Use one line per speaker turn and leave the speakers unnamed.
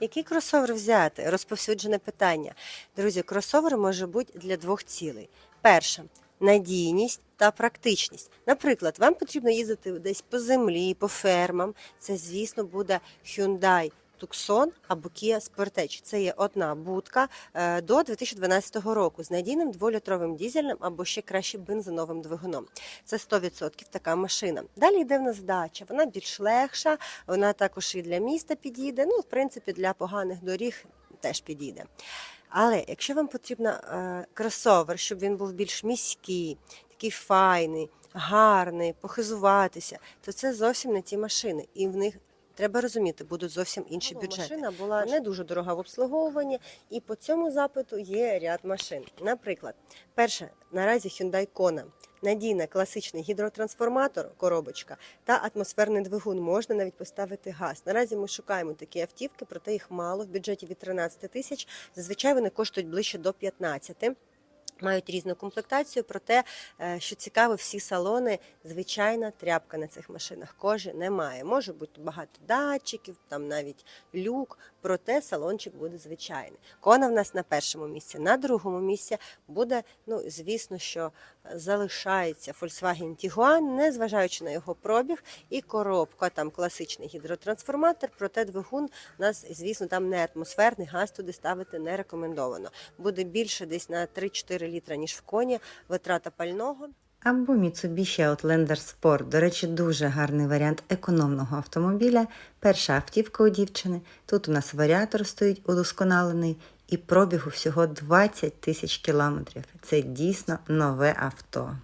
Який кросовер взяти? Розповсюджене питання. Друзі, кросовер може бути для двох цілей. Перша надійність та практичність. Наприклад, вам потрібно їздити десь по землі, по фермам. Це, звісно, буде Hyundai Tucson або Kia Sportage. Це є одна будка е, до 2012 року з надійним дволітровим дізельним або ще краще бензиновим двигуном. Це 100% така машина. Далі йде в нас дача. Вона більш легша, вона також і для міста підійде. Ну, в принципі, для поганих доріг теж підійде. Але якщо вам потрібен кросовер, щоб він був більш міський, такий файний, гарний, похизуватися, то це зовсім не ті машини. І в них треба розуміти, будуть зовсім інші бюджети.
машина
була не дуже дорога в обслуговуванні, і по цьому запиту є ряд машин. Наприклад, перше наразі Hyundai Kona. Надійна класичний гідротрансформатор, коробочка та атмосферний двигун. Можна навіть поставити газ. Наразі ми шукаємо такі автівки, проте їх мало в бюджеті від 13 тисяч. Зазвичай вони коштують ближче до 15. Мають різну комплектацію, проте, е, що цікаво, всі салони, звичайна тряпка на цих машинах кожи немає. Може бути багато датчиків, там навіть люк, проте салончик буде звичайний. Кона в нас на першому місці, на другому місці буде, ну звісно, що залишається Volkswagen Tiguan, незважаючи на його пробіг і коробка, там класичний гідротрансформатор, проте двигун у нас, звісно, там не атмосферний, газ туди ставити не рекомендовано. Буде більше десь на 3-4 літра, ніж в коні, витрата пального.
Або Mitsubishi Outlander Sport. До речі, дуже гарний варіант економного автомобіля. Перша автівка у дівчини. Тут у нас варіатор стоїть удосконалений і пробігу всього 20 тисяч кілометрів. Це дійсно нове авто.